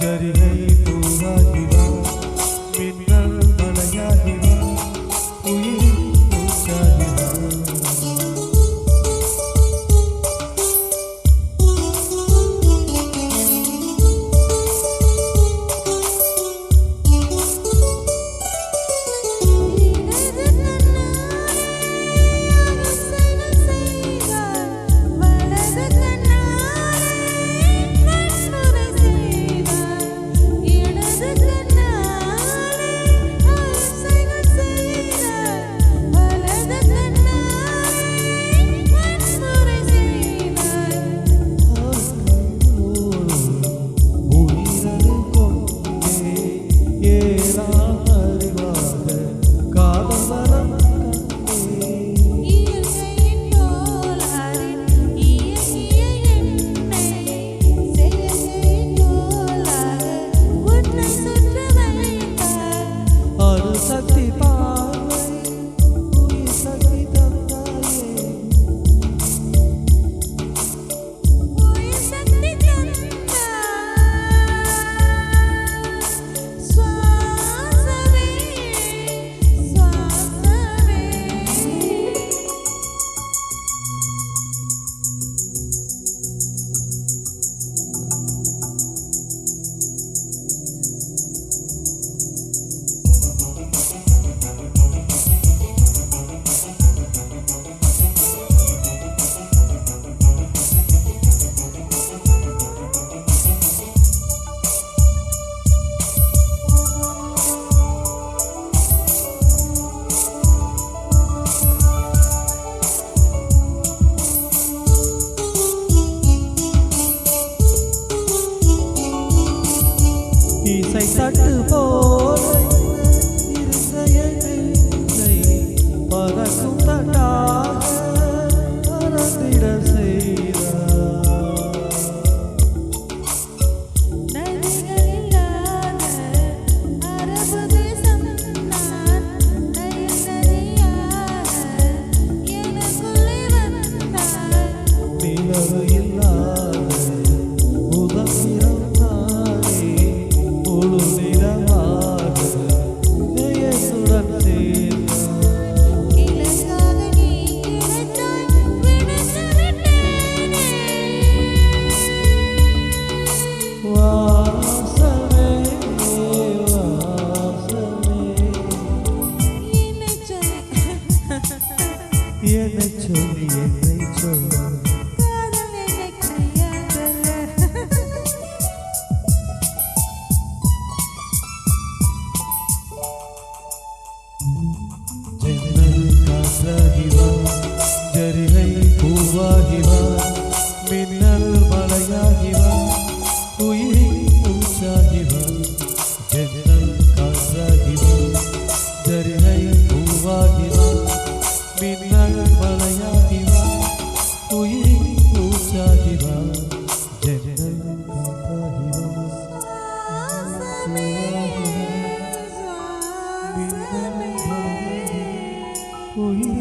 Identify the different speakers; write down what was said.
Speaker 1: ஜரிகை என சொல்லி என்னை சொல்ல. ஜரிகை பூவாகிவா மின்னல் மலையாகிவா. koyu